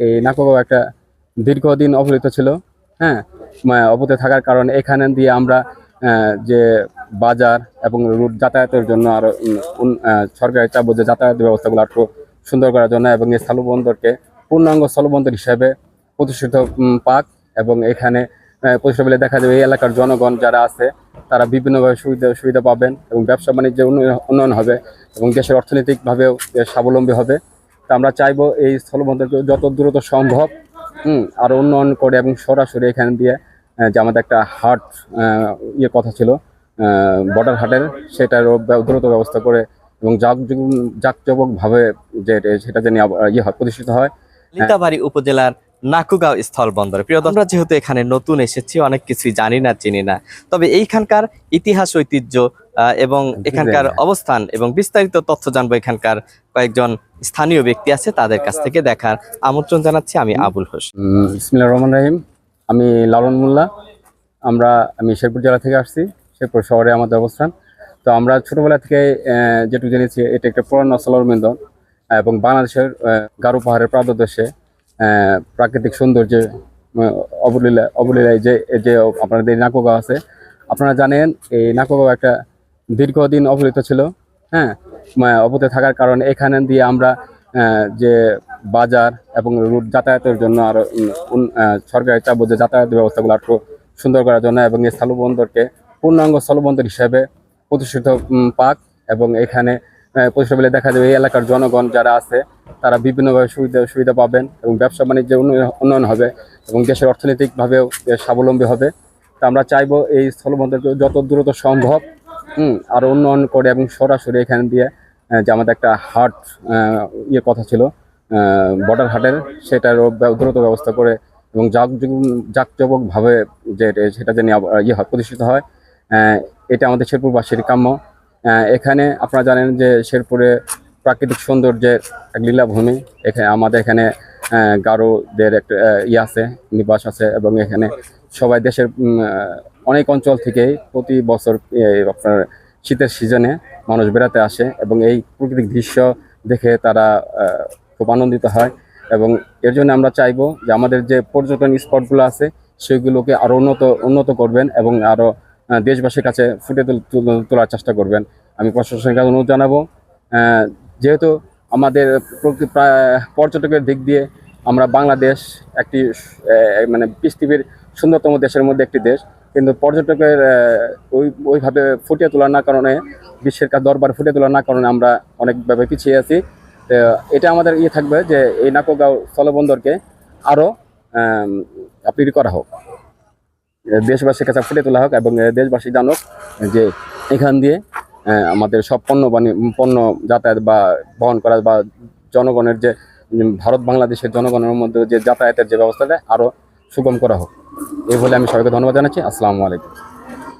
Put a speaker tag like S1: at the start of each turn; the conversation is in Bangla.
S1: এই নাকগাঁও একটা দীর্ঘদিন অবহেলিত ছিল হ্যাঁ অবহেলিত থাকার কারণে এখানে দিয়ে আমরা যে বাজার এবং রুট যাতায়াতের জন্য আরও উম, উন- সরকারি চাপ যে যাতায়াত ব্যবস্থাগুলো আরও সুন্দর করার জন্য এবং এই স্থলবন্দরকে পূর্ণাঙ্গ স্থলবন্দর হিসেবে প্রতিষ্ঠিত পাক এবং এখানে প্রতিষ্ঠা দেখা যাবে এই এলাকার জনগণ যারা আছে তারা বিভিন্নভাবে সুবিধা সুবিধা পাবেন এবং ব্যবসা বাণিজ্যের উন্নয়ন হবে এবং দেশের অর্থনৈতিকভাবেও স্বাবলম্বী হবে। তা আমরা চাইব এই স্থলবন্দরকে যত দ্রুত সম্ভব, হুম, আর উন্নয়ন করে এবং সরাসরি এখান দিয়ে যে আমাদের একটা হাট ইয়ে কথা ছিল বর্ডার হাটের সেটারও দ্রুত ব্যবস্থা করে এবং জাকজমক ভাবে যে সেটা যেন ইয়ে হয়, প্রতিষ্ঠিত হয়।
S2: লিতাবাড়ি উপজেলার নাকুগাঁও স্থল বন্দর প্রিয় আমরা যেহেতু এখানে নতুন এসেছি অনেক কিছুই জানি না চিনি না। তবে এইখানকার ইতিহাস ঐতিহ্য এবং এখানকার অবস্থান এবং বিস্তারিত তথ্য জানব। এখানকার কয়েকজন স্থানীয় ব্যক্তি আছে তাদের কাছ থেকে দেখার আমন্ত্রণ জানাচ্ছি আমি আবুল হোসেন
S1: ইসমিল্লা রহমান রাহিম। আমি লালন মোল্লা। আমরা আমি শেরপুর জেলা থেকে আসছি শেরপুর শহরে আমাদের অবস্থান। তো আমরা ছোটবেলা থেকে যেটুকু জেনেছি এটা একটা পুরানো স্থলবন্দর এবং বাংলাদেশের গারো পাহাড়ের প্রান্তদেশে আহ, প্রাকৃতিক সৌন্দর্যে অবলীলা অবলীলায় যে যে আপনাদের নাকোগাঁও আছে আপনারা জানেন এই নাকোগাঁও একটা দীর্ঘদিন অবহেলিত ছিল হ্যাঁ? অবহেলিত থাকার কারণে এখানে দিয়ে আমরা যে বাজার এবং রুট যাতায়াতের জন্য আরও উম, উন- আহ, সরকারি চাপ যে যাতায়াত ব্যবস্থাগুলো আরও সুন্দর করার জন্য এবং এই স্থলবন্দরকে পূর্ণাঙ্গ স্থলবন্দর হিসেবে প্রতিষ্ঠিত পাক এবং এখানে প্রতিষ্ঠা পেলে দেখা যাবে এই এলাকার জনগণ যারা আছে, তারা বিভিন্নভাবে সুবিধা সুবিধা পাবেন এবং ব্যবসা বাণিজ্যের উন্নয়ন- হবে এবং দেশের অর্থনৈতিকভাবেও স্বাবলম্বী হবে। তা আমরা চাইব এই স্থলবন্দরকে যত দ্রুত সম্ভব, হুম, আরও উন্নয়ন করে এবং সরাসরি এখান দিয়ে যে আমাদের একটা হাট ইয়ে কথা ছিল বর্ডার হাটের, সেটারও দ্রুত ব্যবস্থা করে এবং জাকজমক ভাবে যে সেটা যেন ইয়ে হয়, প্রতিষ্ঠিত হয় এটা আমাদের শেরপুরবাসীর কাম্য। এখানে আপনারা জানেন যে শেরপুরে প্রাকৃতিক সৌন্দর্যের এক লীলাভূমি। এখানে আমাদের এখানে গারোদের একটা ইয়ে আছে নিবাস আছে এবং এখানে সবাই দেশের অনেক অঞ্চল থেকেই প্রতি বছর আপনার শীতের সিজনে মানুষ বেড়াতে আসে এবং এই প্রাকৃতিক দৃশ্য দেখে তারা খুব আনন্দিত হয় এবং এর জন্য আমরা চাইব যে আমাদের যে পর্যটন স্পটগুলো আছে সেগুলোকে আরও উন্নত উন্নত করবেন এবং আরও আহ, দেশবাসীর কাছে ফুটে তুল- তুল- তোলার চেষ্টা করবেন। আমি প্রশাসনের কাছে অনুরোধ জানাব যেহেতু আমাদের পর্যটকের দিক দিয়ে আমরা বাংলাদেশ একটি মানে পৃথিবীর সুন্দরতম দেশের মধ্যে একটি দেশ, কিন্তু পর্যটকের ওই, ওইভাবে ফুটিয়ে তোলার না কারণে, বিশ্বের দরবার ফুটিয়ে তোলার না কারণে আমরা অনেকভাবে পিছিয়ে আছি। এটা আমাদের ইয়ে থাকবে যে এই নাকোগাঁও স্থলবন্দরকে আরও আপনি করা হোক। দেশবাসীর কাছে ফুটে তোলা হোক এবং দেশবাসী জানুক যে এখান দিয়ে আমাদের সব পণ্য পণ্য যাতায়াত বা বহন করা বা জনগণের যে ভারত বাংলাদেশের জনগণের মধ্যে যে যাতায়াতের যে ব্যবস্থাটা আরও সুগম করা হোক। এই বলে আমি সবাইকে ধন্যবাদ জানাচ্ছি। আসসালামু আলাইকুম।